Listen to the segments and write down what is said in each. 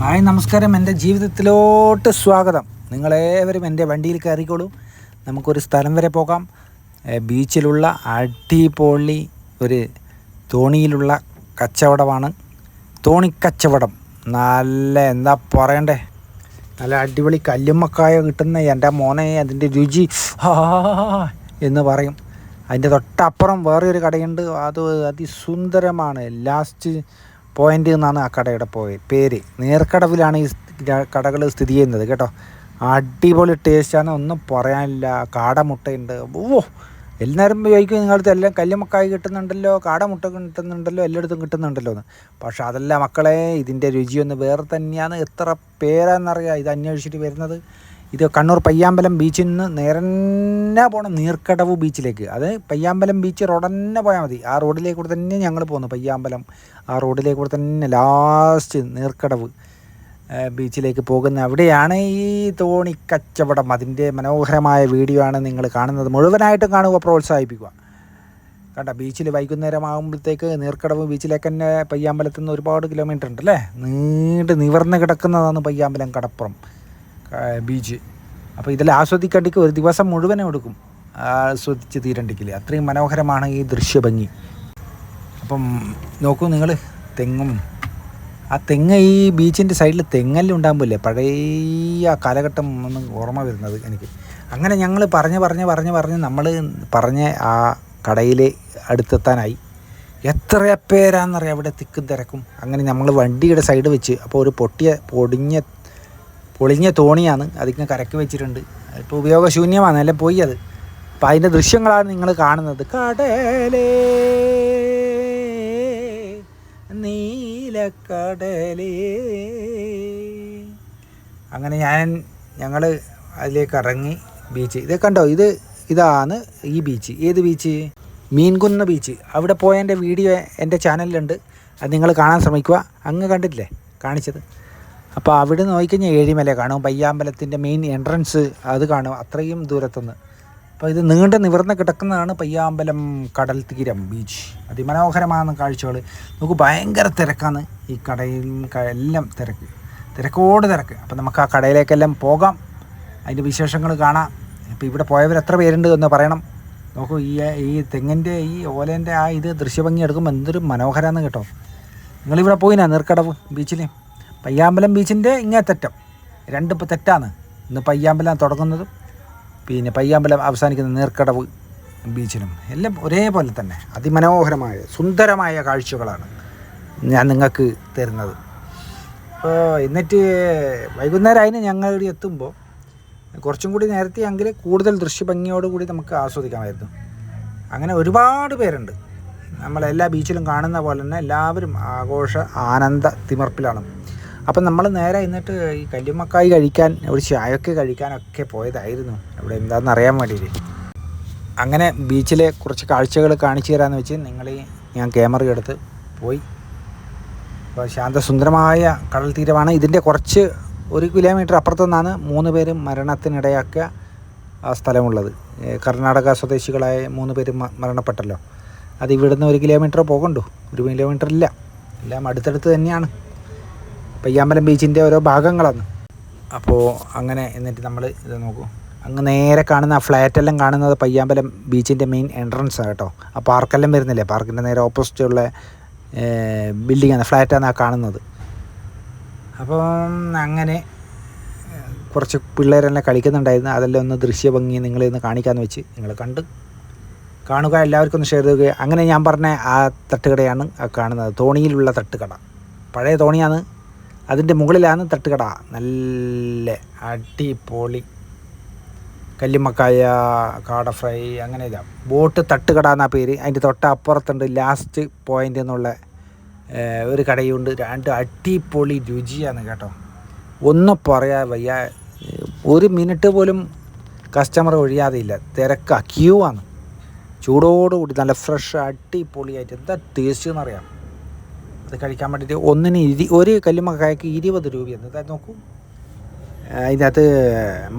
Hi നമസ്കാരം. എന്റെ ജീവിതത്തിലോട്ട് സ്വാഗതം. നിങ്ങളേവരും എന്റെ വണ്ടിയിൽ കയറിക്കോളൂ. നമുക്കൊരു സ്ഥലം വരെ പോകാം. ബീച്ചിലുള്ള അടിപൊളി ഒരു തോണിയിലുള്ള കച്ചവടമാണ്. തോണിക്കച്ചവടം നല്ല എന്താ പറയണ്ടേ? നല്ല അടിപൊളി കല്ലുമ്മക്കായ കിട്ടുന്ന എന്റെ മോനെ അതിന്റെ രുചി. എന്ന് പറയും. അതിന്റെ തൊട്ടപ്പുറം വേറെ ഒരു കടയുണ്ട്. അത് അതിസുന്ദരമാണ്. ലാസ്റ്റ് പോയിന്റ് എന്നാണ് ആ കടയുടെ പോയി പേര്. നേർക്കടവിലാണ് ഈ കടകൾ സ്ഥിതി ചെയ്യുന്നത് കേട്ടോ. അടിപൊളി ടേസ്റ്റാണ് ഒന്നും പറയാനില്ല. കാടമുട്ടയുണ്ട്. ഓ എല്ലാവരും ചോദിക്കും നിങ്ങളടുത്ത് എല്ലാം കല്ലുമക്കായി കിട്ടുന്നുണ്ടല്ലോ? കാടമുട്ട കിട്ടുന്നുണ്ടല്ലോ? എല്ലായിടത്തും കിട്ടുന്നുണ്ടല്ലോ? എന്ന്. പക്ഷെ അതല്ല മക്കളെ ഇതിന്റെ രുചിയൊന്ന് വേറെ തന്നെയാണ്. എത്ര പേരാണെന്നറിയാം ഇത് അന്വേഷിച്ചിട്ട് വരുന്നത്. ഇത് കണ്ണൂർ പയ്യാമ്പലം ബീച്ചിൽ നിന്ന് നേരന്നെ പോകണം നീർക്കടവ് ബീച്ചിലേക്ക്. അത് പയ്യാമ്പലം ബീച്ച് റോഡ് തന്നെ പോയാൽ മതി. ആ റോഡിലേക്ക് കൂടെ തന്നെ ഞങ്ങൾ പോകുന്നു പയ്യാമ്പലം. ആ റോഡിലേക്ക് കൂടെ തന്നെ ലാസ്റ്റ് നീർക്കടവ് ബീച്ചിലേക്ക് പോകുന്ന അവിടെയാണ് ഈ തോണി കച്ചവടം. അതിന്റെ മനോഹരമായ വീഡിയോ ആണ് നിങ്ങൾ കാണുന്നത്. മുഴുവനായിട്ടും കാണുക പ്രോത്സാഹിപ്പിക്കുക. കണ്ട? ബീച്ചിൽ വൈകുന്നേരം ആകുമ്പോഴത്തേക്ക് നീർക്കടവ് ബീച്ചിലേക്ക് തന്നെ പയ്യാമ്പലത്തിൽ നിന്ന് ഒരുപാട് കിലോമീറ്റർ ഉണ്ട് അല്ലേ നീണ്ട് നിവർന്ന് കിടക്കുന്നതാണ് പയ്യാമ്പലം കടപ്പുറം. ബീച്ച്. അപ്പോൾ ഇതെല്ലാം ആസ്വദിക്കേണ്ടിക്ക് ഒരു ദിവസം മുഴുവനും എടുക്കും. ആസ്വദിച്ച് തീരണ്ടിക്കില്ല അത്രയും മനോഹരമാണ് ഈ ദൃശ്യഭംഗി. അപ്പം നോക്കൂ നിങ്ങൾ തെങ്ങും. ആ തെങ്ങ് ഈ ബീച്ചിന്റെ സൈഡിൽ തെങ്ങെല്ലാം ഉണ്ടാകുമ്പോഴല്ലേ പഴയ കാലഘട്ടം ഒന്ന് ഓർമ്മ വരുന്നത് എനിക്ക്. അങ്ങനെ ഞങ്ങൾ പറഞ്ഞ് പറഞ്ഞ് പറഞ്ഞ് പറഞ്ഞ് നമ്മൾ പറഞ്ഞ ആ കടയിൽ അടുത്തെത്താനായി. എത്ര പേരാണെന്നറിയാം അവിടെ തിക്കും തിരക്കും. അങ്ങനെ നമ്മൾ വണ്ടിയുടെ സൈഡ് വെച്ച് അപ്പോൾ ഒരു പൊട്ടിയ പൊടിഞ്ഞ പൊളിഞ്ഞ തോണിയാണ് അതിങ്ങനെ കരക്ക് വെച്ചിട്ടുണ്ട്. ഇപ്പോൾ ഉപയോഗശൂന്യമാണ്. അല്ലെ പോയി അത്. അപ്പം അതിന്റെ ദൃശ്യങ്ങളാണ് നിങ്ങൾ കാണുന്നത്. കടലേ നീലക്കടലേ. അങ്ങനെ ഞാൻ ഞങ്ങൾ അതിലേക്ക് ഇറങ്ങി ബീച്ച് ഇത് കണ്ടോ? ഇത് ഇതാണ് ഈ ബീച്ച് ഏത് ബീച്ച് മീൻകുന്ന് ബീച്ച് അവിടെ പോയ എന്റെ വീഡിയോ എന്റെ ചാനലിലുണ്ട് അത് നിങ്ങൾ കാണാൻ ശ്രമിക്കുക. അങ്ങ് കണ്ടിട്ടില്ലേ? കാണിച്ചത്. അപ്പോൾ അവിടെ നോക്കിക്കഴിഞ്ഞാൽ ഏഴിമല കാണും. പയ്യാമ്പലത്തിന്റെ മെയിൻ എൻട്രൻസ് അത് കാണും. അത്രയും ദൂരത്തുനിന്ന്. അപ്പോൾ ഇത് നീണ്ട നിവർന്ന് കിടക്കുന്നതാണ് പയ്യാമ്പലം കടൽ തീരം ബീച്ച് അതിമനോഹരമാണ് കാഴ്ചകൾ നമുക്ക് ഭയങ്കര തിരക്കാണ് ഈ കടയിൽ എല്ലാം തിരക്ക്. തിരക്കോട് തിരക്ക്. അപ്പോൾ നമുക്ക് ആ കടയിലേക്കെല്ലാം പോകാം. അതിന്റെ വിശേഷങ്ങൾ കാണാം. ഇപ്പോൾ ഇവിടെ പോയവർ എത്ര പേരുണ്ട് എന്ന് പറയണം. നോക്കൂ ഈ ഈ തെങ്ങിന്റെ ഈ ഓലേന്റെ ആ ഇത് ദൃശ്യഭംഗി എടുക്കുമ്പോൾ എന്തൊരു മനോഹരമാണ് കേട്ടോ. നിങ്ങളിവിടെ പോയിനാ നീർക്കടവ് ബീച്ചിൽ പയ്യാമ്പലം ബീച്ചിന്റെ ഇങ്ങേ തെറ്റം. രണ്ട് തെറ്റാണ്. ഇന്ന് പയ്യാമ്പലം തുടങ്ങുന്നതും പിന്നെ പയ്യാമ്പലം അവസാനിക്കുന്ന നീർക്കടവ് ബീച്ചിനും എല്ലാം ഒരേപോലെ തന്നെ. അതിമനോഹരമായ സുന്ദരമായ കാഴ്ചകളാണ് ഞാൻ നിങ്ങൾക്ക് തരുന്നത്. അപ്പോൾ എന്നിട്ട് വൈകുന്നേരം അതിന് ഞങ്ങൾ എത്തുമ്പോൾ കുറച്ചും കൂടി നേരത്തെ എങ്കിൽ കൂടുതൽ ദൃശ്യഭംഗിയോടുകൂടി നമുക്ക് ആസ്വദിക്കാമായിരുന്നു. അങ്ങനെ ഒരുപാട് പേരുണ്ട്. നമ്മളെല്ലാ ബീച്ചിലും കാണുന്ന പോലെ തന്നെ എല്ലാവരും ആഘോഷ ആനന്ദ തിമർപ്പിലാണ്. അപ്പം നമ്മൾ നേരെ എന്നിട്ട് ഈ കല്ലുമ്മക്കായി കഴിക്കാൻ ഒരു ചായയൊക്കെ കഴിക്കാനൊക്കെ പോയതായിരുന്നു. അവിടെ എന്താണെന്ന് അറിയാൻ വേണ്ടിയിട്ട് അങ്ങനെ ബീച്ചിലെ കുറച്ച് കാഴ്ചകൾ കാണിച്ചു തരാമെന്ന് വെച്ച് നിങ്ങൾ ഞാൻ ക്യാമറ എടുത്ത് പോയി. അപ്പോൾ ശാന്തസുന്ദരമായ കടൽ തീരമാണ്. ഇതിന്റെ കുറച്ച് ഒരു കിലോമീറ്റർ അപ്പുറത്തു നിന്നാണ് മൂന്ന് പേരും മരണത്തിനിടയാക്കിയ സ്ഥലമുള്ളത്. കർണാടക സ്വദേശികളായ മൂന്ന് പേരും മരണപ്പെട്ടല്ലോ. അത് ഇവിടുന്ന് ഒരു കിലോമീറ്റർ പോകണ്ടു. ഒരു കിലോമീറ്റർ ഇല്ല എല്ലാം അടുത്തടുത്ത് തന്നെയാണ്. പയ്യാമ്പലം ബീച്ചിന്റെ ഓരോ ഭാഗങ്ങളാണ്. അപ്പോൾ അങ്ങനെ എന്നിട്ട് നമ്മൾ ഇത് നോക്കൂ. അങ്ങ് നേരെ കാണുന്ന ആ ഫ്ലാറ്റ് എല്ലാം കാണുന്നത് പയ്യാമ്പലം ബീച്ചിന്റെ മെയിൻ എൻട്രൻസ് ആണ് കേട്ടോ. ആ പാർക്കെല്ലാം വരുന്നില്ലേ? പാർക്കിന്റെ നേരെ ഓപ്പോസിറ്റ് ഉള്ള ബിൽഡിങ്ങാണ് ഫ്ലാറ്റാണ് ആ കാണുന്നത്. അപ്പം അങ്ങനെ കുറച്ച് പിള്ളേരെല്ലാം കളിക്കുന്നുണ്ടായിരുന്നു. അതെല്ലാം ഒന്ന് ദൃശ്യഭംഗി നിങ്ങളെ ഒന്ന് കാണിക്കാമെന്ന് വെച്ച് നിങ്ങൾ കണ്ട് കാണുക എല്ലാവർക്കും ഒന്ന് ഷെയർ ചെയ്യുക. അങ്ങനെ ഞാൻ പറഞ്ഞ ആ തട്ടുകടയാണ് ആ കാണുന്നത്. തോണിയിലുള്ള തട്ടുകട. പഴയ തോണിയാണ് അതിന്റെ മുകളിലാണ് തട്ടുകട. നല്ല അടിപൊളി. കല്ലുമക്കായ കാട ഫ്രൈ അങ്ങനെ ഇതാ. ബോട്ട് തട്ടുകട എന്നാ പേര്. അതിന്റെ തൊട്ട് അപ്പുറത്തുണ്ട് ലാസ്റ്റ് പോയിന്റ് എന്നുള്ള ഒരു കടയുണ്ട്. രണ്ട് അടിപൊളി രുചിയാണ് കേട്ടോ. ഒന്നും പറയാ വയ്യ. ഒരു മിനിറ്റ് പോലും കസ്റ്റമർ ഒഴിയാതെയില്ല തിരക്കാ. ക്യൂ ആണ്. ചൂടോടുകൂടി നല്ല ഫ്രഷ് അടിപൊളിയായിട്ട്. എന്താ ടേസ്റ്റ് എന്നറിയാം അത് കഴിക്കാൻ വേണ്ടിയിട്ട് ഒന്നിന് ഇരി ഒരു കല്ലുമക്കായ്ക്ക് ഇരുപത് രൂപയാണ് ഇതായി നോക്കൂ. ഇതിനകത്ത്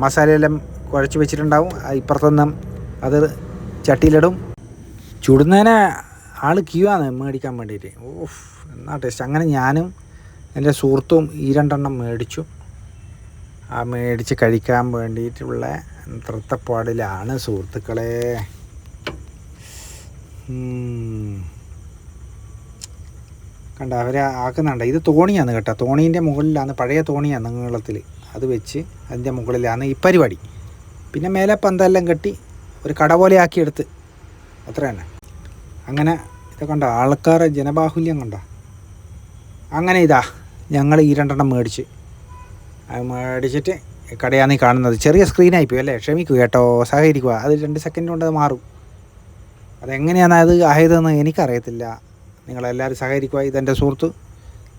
മസാലയെല്ലാം കുഴച്ച് വെച്ചിട്ടുണ്ടാവും. ഇപ്പുറത്തൊന്നും അത് ചട്ടിയിലിടും. ചുടുന്നതിന് ആൾ ക്യൂ മേടിക്കാൻ വേണ്ടിയിട്ട്. ഓഫ് എന്നാ ടേസ്റ്റ് അങ്ങനെ ഞാനും എന്റെ സുഹൃത്തും ഈ രണ്ടെണ്ണം മേടിച്ചു. ആ മേടിച്ച് കഴിക്കാൻ വേണ്ടിയിട്ടുള്ള തൃത്തപ്പാടിലാണ് സുഹൃത്തുക്കളെ. കണ്ട അവർ ആക്കുന്നുണ്ട്. ഇത് തോണിയാണ് കേട്ടോ. തോണീന്റെ മുകളിലാണ് പഴയ തോണിയാണ് നീളത്തിൽ അത് വെച്ച് അതിന്റെ മുകളിലാണ് ഈ പരിപാടി. പിന്നെ മേലെ പന്തെല്ലാം കെട്ടി ഒരു കട പോലെ ആക്കിയെടുത്ത്. അത്ര തന്നെ. അങ്ങനെ ഇത് കണ്ട ആൾക്കാരെ ജനബാഹുല്യം കണ്ട? അങ്ങനെ ഇതാ ഞങ്ങൾ ഈ രണ്ടെണ്ണം മേടിച്ച്. മേടിച്ചിട്ട് കടയാണ് കാണുന്നത്. ചെറിയ സ്ക്രീനായി പോയി അല്ലേ? ക്ഷമിക്കുക കേട്ടോ സഹകരിക്കുക. അത് രണ്ട് സെക്കൻഡ് കൊണ്ട് അത് മാറും. അതെങ്ങനെയാണ് അത് ആയതെന്ന് എനിക്കറിയത്തില്ല. നിങ്ങളെല്ലാവരും സഹകരിക്കുക ഇതെന്റെ സുഹൃത്ത്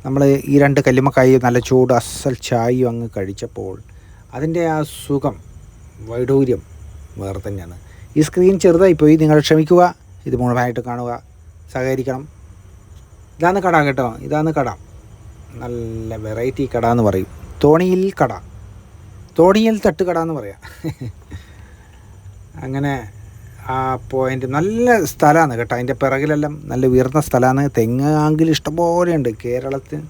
നമ്മൾ ഈ രണ്ട് കല്ലുമ്മക്കായി നല്ല ചൂട് അസൽ ചായയും അങ്ങ് കഴിച്ചപ്പോൾ അതിന്റെ ആ സുഖം വൈഡൂര്യം വേറെ തന്നെയാണ്. ഈ സ്ക്രീൻ ചെറുതായി പോയി നിങ്ങൾ ക്ഷമിക്കുക. ഇത് മുഴുവനായിട്ട് കാണുക. സഹകരിക്കണം. ഇതാണ് കട കേട്ടോ. ഇതാണ് കട. നല്ല വെറൈറ്റി കട എന്ന് പറയും. തോണിയിൽ കട. തോണിയിൽ തട്ടുകട എന്ന് പറയാം. അങ്ങനെ ആ പോയിന്റ് നല്ല സ്ഥലമാണ് കേട്ടോ. അതിന്റെ പിറകിലെല്ലാം നല്ല ഉയർന്ന സ്ഥലമാണ്. തെങ്ങ് ആങ്കിൽ ഇഷ്ടംപോലെ ഉണ്ട്. കേരളത്തിൽ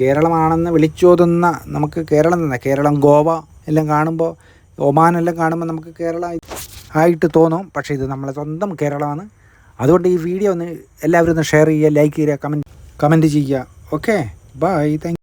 കേരളമാണെന്ന് വിളിച്ചോതുന്ന നമുക്ക് കേരളം തന്നെ. കേരളം ഗോവ എല്ലാം കാണുമ്പോൾ ഒമാനെല്ലാം കാണുമ്പോൾ നമുക്ക് കേരള ആയിട്ട് തോന്നും. പക്ഷേ ഇത് നമ്മളെ സ്വന്തം കേരളമാണ്. അതുകൊണ്ട് ഈ വീഡിയോ ഒന്ന് എല്ലാവരും ഒന്ന് ഷെയർ ചെയ്യുക ലൈക്ക് ചെയ്യുക കമന്റ് കമന്റ് ചെയ്യുക. Okay bye thank